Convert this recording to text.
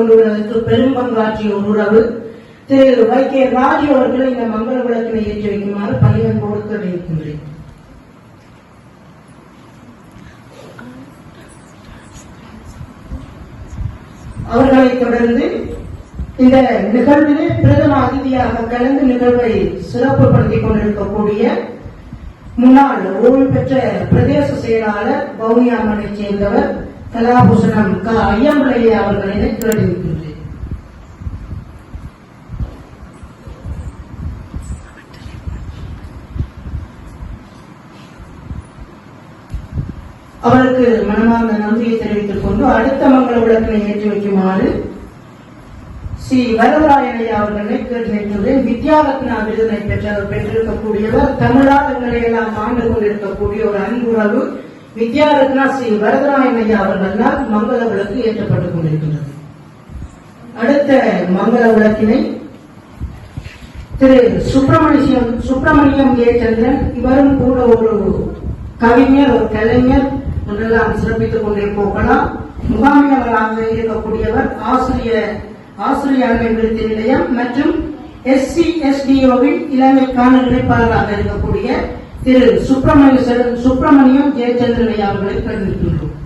கொண்டுள்ளதற்கு பெரும் பங்காற்றிய ஒரு உறவு. திரு வைகே ராஜு அவர்களை இந்த மங்கள விளக்கினை ஏற்றி வைக்குமாறு பணியன்போடு இருக்கின்றேன் அவர்களைத் தொடர்ந்து இந்த நிகழ்விலே பிரதம அதிதியாக கலந்து நிகழ்வை சிறப்புப்படுத்திக் கொண்டிருக்கக்கூடிய முன்னாள் ஓய்வு பெற்ற பிரதேச செயலாளர் பவுனியாமனைச் சேர்ந்தவர் கலாபூஷணம் க ஐயம்பிள்ளையா அவர்களை கேட்டிருக்கின்றேன் அவருக்கு மனமார்ந்த நன்றியை தெரிவித்துக் கொண்டு அடுத்த மங்கள விளக்கினை ஏற்றி வைக்குமாறு ஸ்ரீ வரதராயனையா அவர்களை கேட்டு நிற்கின்றேன் வித்யாரத்னா விருதினை பெற்ற பெற்றிருக்கக்கூடியவர் தமிழால் எங்களை எல்லாம் ஆண்டு கொண்டிருக்கக்கூடிய ஒரு அன்புறவு வித்யாரத்னா ஸ்ரீ வரதராயனையா அவர்களால் மங்கள விளக்கு ஏற்றப்பட்டுக் கொண்டிருக்கின்றது அடுத்த மங்கள விளக்கினை திரு சுப்பிரமணியம் சுப்பிரமணியம் ஏ. சந்திரன் இவரும் கூட ஒரு கவிஞர் ஒரு கலைஞர் என்றெல்லாம் சிறப்பித்துக் கொண்டே போகலாம் இருக்கக்கூடியவர் ஆசிரியர் ஆசிரிய அண்மை விருத்தி நிலையம் மற்றும் எஸ்சி எஸ்டிஓவின் இலங்கைக்கான இணைப்பாளராக இருக்கக்கூடிய திரு சுப்பிரமணிய சுப்பிரமணியம் ஜெயச்சந்திரன் அவர்களை கண்டிருக்கின்றோம்